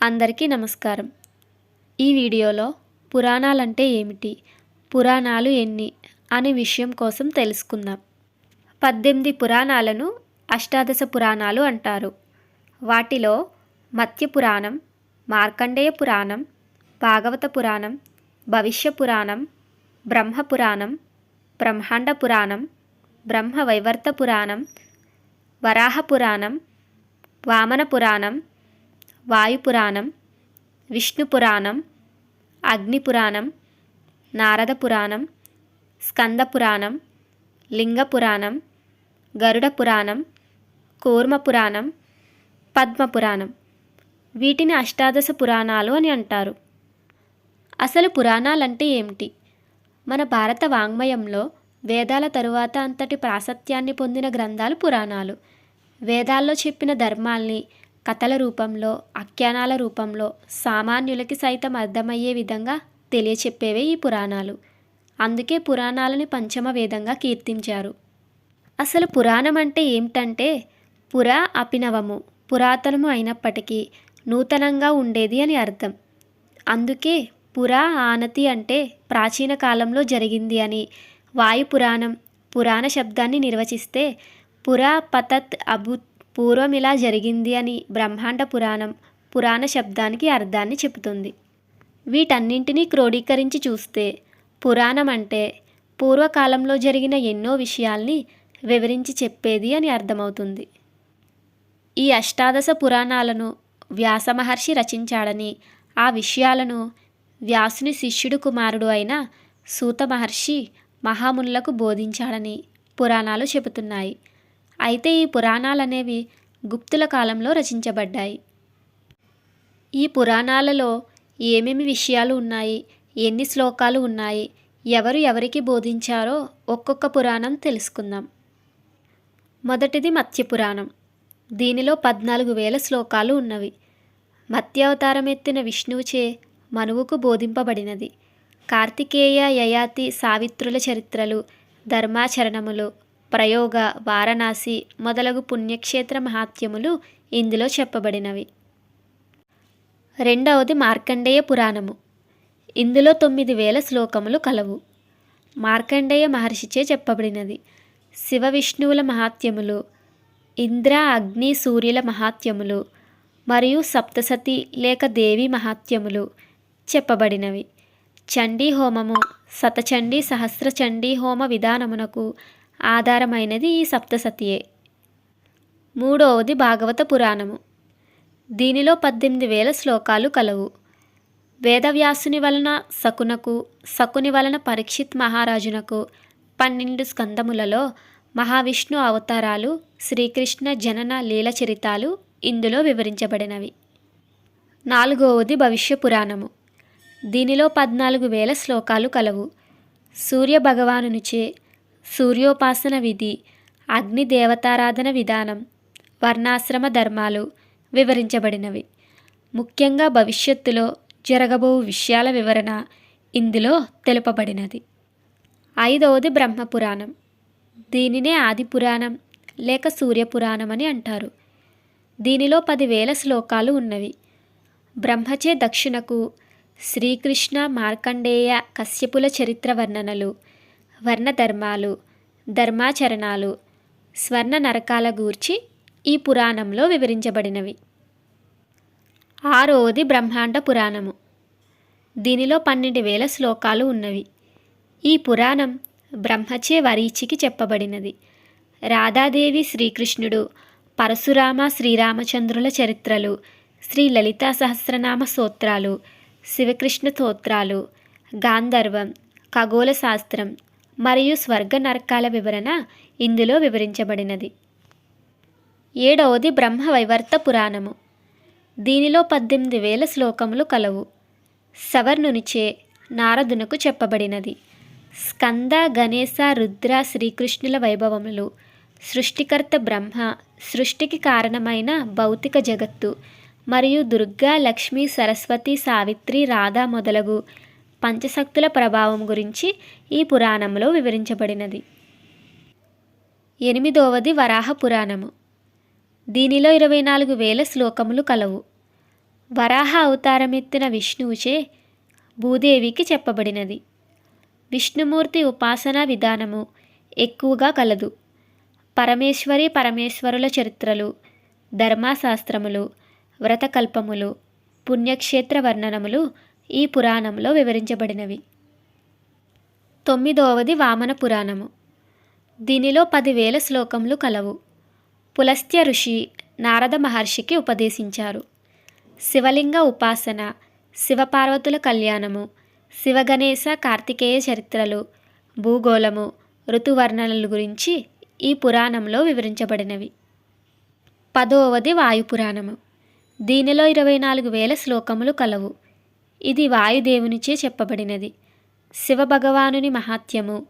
అందరికీ నమస్కారం. ఈ వీడియోలో పురాణాలంటే ఏమిటి? పురాణాలు ఎన్ని? అనే విషయం కోసం తెలుసుకుందాం. పద్దెనిమిది పురాణాలను అష్టాదశ పురాణాలు అంటారు. వాటిలో మత్య పురాణం మార్కండేయ పురాణం భాగవత పురాణం భవిష్య పురాణం బ్రహ్మ పురాణం బ్రహ్మాండ పురాణం బ్రహ్మ వైవర్త పురాణం వరాహ పురాణం వామన పురాణం వాయుపురాణం విష్ణు పురాణం అగ్ని పురాణం నారద పురాణం స్కంద పురాణం లింగ పురాణం గరుడ పురాణం కూర్మ పురాణం పద్మ పురాణం వీటిని అష్టాదశ పురాణాలు అని అంటారు. అసలు పురాణాలంటే ఏమిటి? మన భారత వాంగ్మయంలో వేదాల తరువాత అంతటి ప్రాశస్త్యాన్ని పొందిన గ్రంథాలు పురాణాలు. వేదాల్లో చెప్పిన ధర్మాల్ని కథల రూపంలో ఆఖ్యానాల రూపంలో సామాన్యులకి సైతం అర్థమయ్యే విధంగా తెలియచెప్పేవే ఈ పురాణాలు. అందుకే పురాణాలని పంచమ వేదంగా కీర్తించారు. అసలు పురాణం అంటే ఏమిటంటే పురా అపినవము పురాతనము అయినప్పటికీ నూతనంగా ఉండేది అని అర్థం. అందుకే పురా ఆనతి అంటే ప్రాచీన కాలంలో జరిగింది అని వాయు పురాణం పురాణ శబ్దాన్ని నిర్వచిస్తే పురా పతత్ అభు పూర్వం ఇలా జరిగింది అని బ్రహ్మాండ పురాణం పురాణ శబ్దానికి అర్థాన్ని చెబుతుంది. వీటన్నింటినీ క్రోడీకరించి చూస్తే పురాణం అంటే పూర్వకాలంలో జరిగిన ఎన్నో విషయాల్ని వివరించి చెప్పేది అని అర్థమవుతుంది. ఈ అష్టాదశ పురాణాలను వ్యాస మహర్షి రచించాడని ఆ విషయాలను వ్యాసుని శిష్యుడు కుమారుడు అయిన సూత మహర్షి మహామునులకు బోధించాడని పురాణాలు చెబుతున్నాయి. అయితే ఈ పురాణాలనేవి గుప్తుల కాలంలో రచించబడ్డాయి. ఈ పురాణాలలో ఏమేమి విషయాలు ఉన్నాయి? ఎన్ని శ్లోకాలు ఉన్నాయి? ఎవరు ఎవరికి బోధించారో ఒక్కొక్క పురాణం తెలుసుకుందాం. మొదటిది మత్స్య పురాణం. దీనిలో పద్నాలుగు వేల శ్లోకాలు ఉన్నవి. మత్స్యావతారం ఎత్తిన విష్ణువుచే మనువుకు బోధింపబడినది. కార్తికేయ యయాతి సావిత్రుల చరిత్రలు ధర్మాచరణములు ప్రయోగ వారణాసి మొదలగు పుణ్యక్షేత్ర మహాత్యములు ఇందులో చెప్పబడినవి. రెండవది మార్కండేయ పురాణము. ఇందులో తొమ్మిది వేల శ్లోకములు కలవు. మార్కండేయ మహర్షిచే చెప్పబడినది. శివ విష్ణువుల మహాత్యములు ఇంద్ర అగ్ని సూర్యుల మహాత్యములు మరియు సప్తసతి లేక దేవి మహాత్యములు చెప్పబడినవి. చండీ హోమము సతచండీ సహస్ర చండీ హోమ విధానమునకు ఆధారమైనది ఈ సప్తసతియే. మూడవది భాగవత పురాణము. దీనిలో పద్దెనిమిది వేల శ్లోకాలు కలవు. వేదవ్యాసుని వలన శకునకు శకుని వలన పరీక్షిత్ మహారాజునకు పన్నెండు స్కందములలో మహావిష్ణు అవతారాలు శ్రీకృష్ణ జనన లీల చరితాలు ఇందులో వివరించబడినవి. నాలుగవది భవిష్య పురాణము. దీనిలో పద్నాలుగు వేల శ్లోకాలు కలవు. సూర్య భగవానునిచే సూర్యోపాసన విధి అగ్ని దేవతారాధన విధానం వర్ణాశ్రమ ధర్మాలు వివరించబడినవి. ముఖ్యంగా భవిష్యత్తులో జరగబో విషయాల వివరణ ఇందులో తెలుపబడినది. ఐదవది బ్రహ్మపురాణం. దీనినే ఆది పురాణం లేక సూర్యపురాణం అని అంటారు. దీనిలో పదివేల శ్లోకాలు ఉన్నవి. బ్రహ్మచే దక్షిణకు శ్రీకృష్ణ మార్కండేయ కశ్యపుల చరిత్ర వర్ణనలు వర్ణధర్మాలు ధర్మాచరణాలు స్వర్ణ నరకాల గూర్చి ఈ పురాణంలో వివరించబడినవి. ఆరోది బ్రహ్మాండ పురాణము. దీనిలో పన్నెండు వేల శ్లోకాలు ఉన్నవి. ఈ పురాణం బ్రహ్మచే వరీచికి చెప్పబడినది. రాధాదేవి శ్రీకృష్ణుడు పరశురామ శ్రీరామచంద్రుల చరిత్రలు శ్రీ లలితా సహస్రనామ స్తోత్రాలు శివకృష్ణ స్తోత్రాలు గాంధర్వం ఖగోళ శాస్త్రం మరియు స్వర్గ నరకాల వివరణ ఇందులో వివరించబడినది. ఏడవది బ్రహ్మ వైవర్త పురాణము. దీనిలో పద్దెనిమిది వేల శ్లోకములు కలవు. సవర్ణునిచే నారదునకు చెప్పబడినది. స్కంద గణేశ రుద్ర శ్రీకృష్ణుల వైభవములు. సృష్టికర్త బ్రహ్మ సృష్టికి కారణమైన భౌతిక జగత్తు. మరియు దుర్గా లక్ష్మి సరస్వతి సావిత్రి రాధ మొదలగు పంచశక్తుల ప్రభావం గురించి ఈ పురాణంలో వివరించబడినది. ఎనిమిదవది వరాహ పురాణము. దీనిలో ఇరవై నాలుగు వేల శ్లోకములు కలవు. వరాహ అవతారమెత్తిన విష్ణువుచే భూదేవికి చెప్పబడినది. విష్ణుమూర్తి ఉపాసనా విధానము ఎక్కువగా కలదు. పరమేశ్వరి పరమేశ్వరుల చరిత్రలు ధర్మశాస్త్రములు వ్రతకల్పములు పుణ్యక్షేత్ర వర్ణనములు ఈ పురాణంలో వివరించబడినవి. తొమ్మిదవది వామన పురాణము. దీనిలో పదివేల శ్లోకములు కలవు. పులస్త్య ఋషి నారద మహర్షికి ఉపదేశించారు. శివలింగ ఉపాసన శివపార్వతుల కళ్యాణము శివగణేశ కార్తికేయ చరిత్రలు భూగోళము ఋతువర్ణనల గురించి ఈ పురాణంలో వివరించబడినవి. పదవది వాయుపురాణము. దీనిలో ఇరవై నాలుగు వేల శ్లోకములు కలవు. ఇది వాయుదేవునిచే చెప్పబడినది. శివభగవానుని మహాత్యము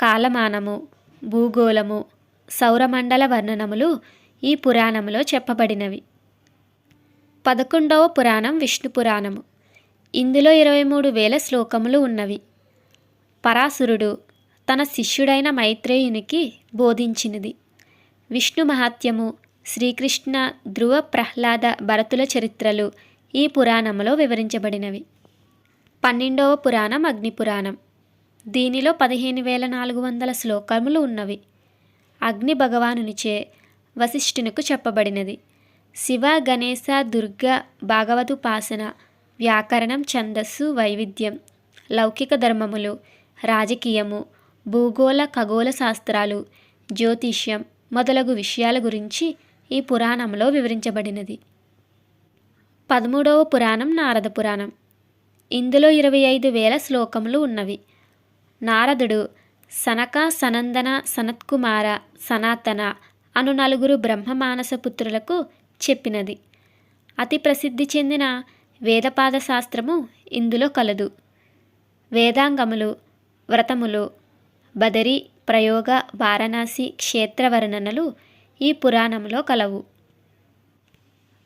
కాలమానము భూగోళము సౌరమండల వర్ణనములు ఈ పురాణంలో చెప్పబడినవి. పదకొండవ పురాణం విష్ణు పురాణము. ఇందులో ఇరవై మూడు వేల శ్లోకములు ఉన్నవి. పరాశురుడు తన శిష్యుడైన మైత్రేయునికి బోధించినది. విష్ణు మహాత్యము శ్రీకృష్ణ ధ్రువ ప్రహ్లాద భరతుల చరిత్రలు ఈ పురాణంలో వివరించబడినవి. పన్నెండవ పురాణం అగ్నిపురాణం దీనిలో పదిహేను వేల నాలుగు వందల శ్లోకములు ఉన్నవి. అగ్ని భగవానునిచే వశిష్ఠునకు చెప్పబడినది. శివ గణేశ దుర్గ భాగవతుపాసన వ్యాకరణం ఛందస్సు వైవిధ్యం లౌకిక ధర్మములు రాజకీయము భూగోళ ఖగోళ శాస్త్రాలు జ్యోతిష్యం మొదలగు విషయాల గురించి ఈ పురాణంలో వివరించబడినది. పదమూడవ పురాణం నారద పురాణం. ఇందులో ఇరవై ఐదు వేల శ్లోకములు ఉన్నవి. నారదుడు సనక సనందన సనత్కుమార సనాతన అను నలుగురు బ్రహ్మమానస పుత్రులకు చెప్పినది. అతి ప్రసిద్ధి చెందిన వేదపాద శాస్త్రము ఇందులో కలదు. వేదాంగములు వ్రతములు బదరి ప్రయోగ వారణాసి క్షేత్ర వర్ణనలు ఈ పురాణంలో కలవు.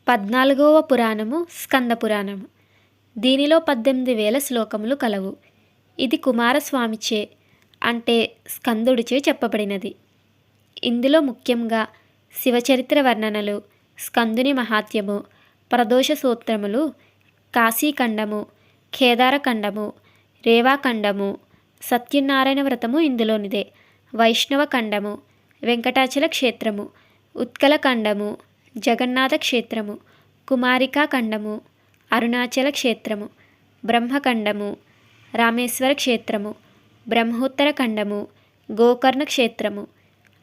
పద్నాలుగవ పురాణము స్కంద పురాణము. దీనిలో పద్దెనిమిది వేల శ్లోకములు కలవు. ఇది కుమారస్వామిచే అంటే స్కందుడిచే చెప్పబడినది. ఇందులో ముఖ్యంగా శివచరిత్ర వర్ణనలు స్కందుని మహాత్యము ప్రదోష సూత్రములు కాశీఖండము కేదారఖండము రేవాఖండము సత్యనారాయణ వ్రతము ఇందులోనిదే. వైష్ణవ ఖండము వెంకటాచల క్షేత్రము ఉత్కల ఖండము జగన్నాథ క్షేత్రము కుమారికా ఖండము అరుణాచల క్షేత్రము బ్రహ్మఖండము రామేశ్వర క్షేత్రము బ్రహ్మోత్తర ఖండము గోకర్ణ క్షేత్రము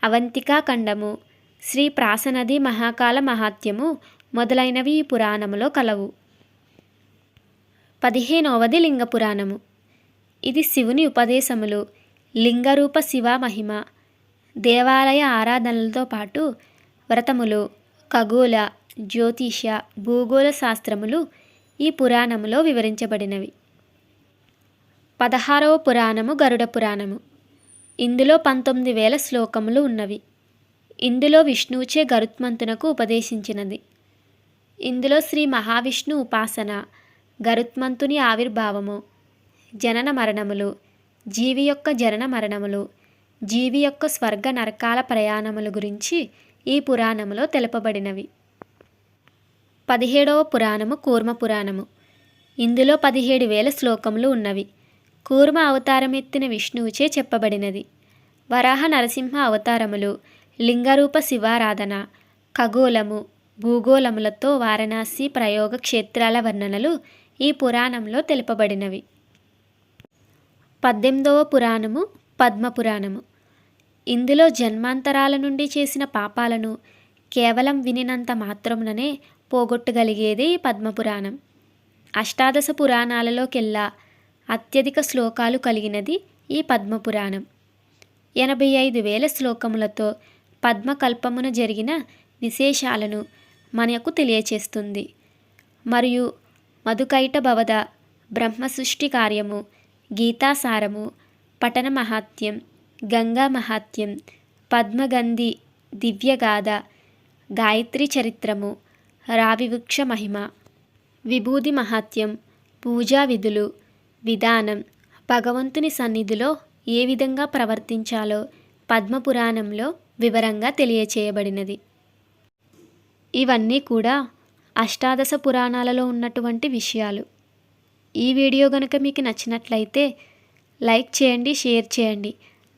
అవంతికా ఖండము శ్రీ ప్రాసనది మహాకాల మహాత్యము మొదలైనవి ఈ పురాణములో కలవు. పదిహేనవది లింగ పురాణము. ఇది శివుని ఉపదేశములు లింగరూప శివ మహిమ దేవాలయ ఆరాధనలతో పాటు వ్రతములు ఖగోళ జ్యోతిష భూగోళ శాస్త్రములు ఈ పురాణములో వివరించబడినవి. పదహారవ పురాణము గరుడ పురాణము. ఇందులో పంతొమ్మిది వేల శ్లోకములు ఉన్నవి. ఇందులో విష్ణువుచే గరుత్మంతునకు ఉపదేశించినది. ఇందులో శ్రీ మహావిష్ణు ఉపాసన గరుత్మంతుని ఆవిర్భావము జనన మరణములు జీవి యొక్క జనన మరణములు జీవి యొక్క స్వర్గ నరకాల ప్రయాణముల గురించి ఈ పురాణములో తెలుపబడినవి. పదిహేడవ పురాణము కూర్మ పురాణము. ఇందులో పదిహేడు వేల శ్లోకములు ఉన్నవి. కూర్మ అవతారం ఎత్తిన విష్ణువుచే చెప్పబడినది. వరాహ నరసింహ అవతారములు లింగరూప శివారాధన ఖగోళము భూగోళములతో వారణాసి ప్రయోగ క్షేత్రాల వర్ణనలు ఈ పురాణంలో తెలుపబడినవి. పద్దెనిమిదవ పురాణము పద్మపురాణము. ఇందులో జన్మాంతరాల నుండి చేసిన పాపాలను కేవలం వినినంత మాత్రముననే పోగొట్టగలిగేది ఈ పద్మపురాణం. అష్టాదశ పురాణాలలోకెల్లా అత్యధిక శ్లోకాలు కలిగినది ఈ పద్మపురాణం. ఎనభై ఐదు వేల శ్లోకములతో పద్మకల్పమున జరిగిన విశేషాలను మనకు తెలియచేస్తుంది. మరియు మధుకైట భవద బ్రహ్మ సృష్టి కార్యము గీతాసారము పఠన మహాత్యం గంగా మహాత్యం పద్మగంధి దివ్యగాథ గాయత్రి చరిత్రము రావివృక్ష మహిమ విభూది మహాత్యం పూజా విధులు విధానం భగవంతుని సన్నిధిలో ఏ విధంగా ప్రవర్తించాలో పద్మపురాణంలో వివరంగా తెలియచేయబడినది ఇవన్నీ కూడా అష్టాదశ పురాణాలలో ఉన్నటువంటి విషయాలు ఈ వీడియో కనుక మీకు నచ్చినట్లయితే లైక్ చేయండి షేర్ చేయండి